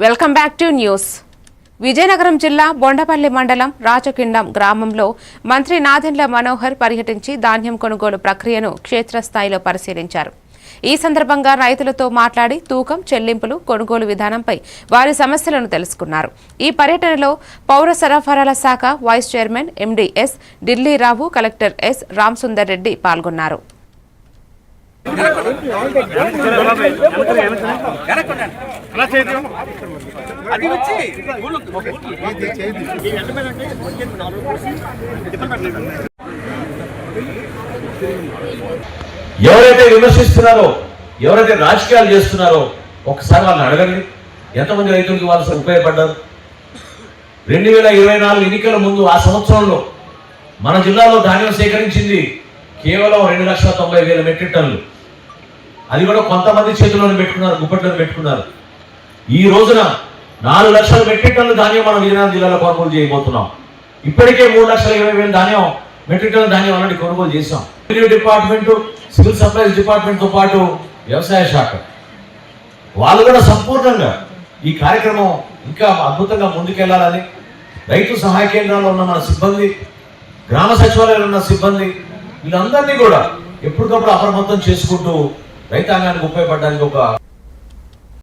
Welcome back to news. Vizianagaram జిల్లా బొండపల్లి మండలం రాచకిండం గ్రామంలో మంత్రి నాదెండ్ల మనోహర్ పర్యటించి ధాన్యం కొనుగోలు ప్రక్రియను క్షేత్రస్థాయిలో పరిశీలించారు. ఈ సందర్భంగా రైతులతో మాట్లాడి తూకం చెల్లింపులు కొనుగోలు విధానంపై వారి సమస్యలను తెలుసుకున్నారు. ఈ పర్యటనలో పౌర సరఫరాల శాఖ vice chairman MDS Dilli Rao collector S Ramsundar Reddy పాల్గొన్నారు. అది వచ్చి. ఎవరైతే విమర్శిస్తున్నారో ఎవరైతే రాజకీయాలు చేస్తున్నారో ఒకసారి వాళ్ళని అడగండి. ఎంతమంది రైతులకు వాళ్ళు ఉపయోగపడ్డారు? రెండు వేల ఇరవై నాలుగు ఎన్నికల ముందు ఆ సంవత్సరంలో మన జిల్లాలో ధాన్యం సేకరించింది కేవలం రెండు లక్షల తొంభై వేల మెట్రిక్ టన్నులు. అది కూడా కొంతమంది చేతుల్లోనే పెట్టుకున్నారు గుప్పట్లోనే పెట్టుకున్నారు. ఈ రోజున నాలుగు లక్షల మెట్రిక్ టన్నుల ధాన్యం మనం విజయనగరం జిల్లాలో కొనుగోలు చేయబోతున్నాం. ఇప్పటికే మూడు లక్షల ఇరవై వేల ధాన్యం మెట్రిక్ టన్నుల ధాన్యం ఆల్రెడీ కొనుగోలు చేశాం. రెవెన్యూ డిపార్ట్మెంట్ సివిల్ సప్లైస్ డిపార్ట్మెంట్తో పాటు వ్యవసాయ శాఖ. వాళ్ళు కూడా సంపూర్ణంగా ఈ కార్యక్రమం ఇంకా అద్భుతంగా ముందుకెళ్ళాలని రైతు సహాయ కేంద్రాల్లో ఉన్న మన సిబ్బంది గ్రామ సచివాలయాలు ఉన్న సిబ్బంది వీళ్ళందరినీ కూడా ఎప్పటికప్పుడు అప్రమత్తం చేసుకుంటూ రైతాంగానికి ఉపయోగపడడానికి ఒక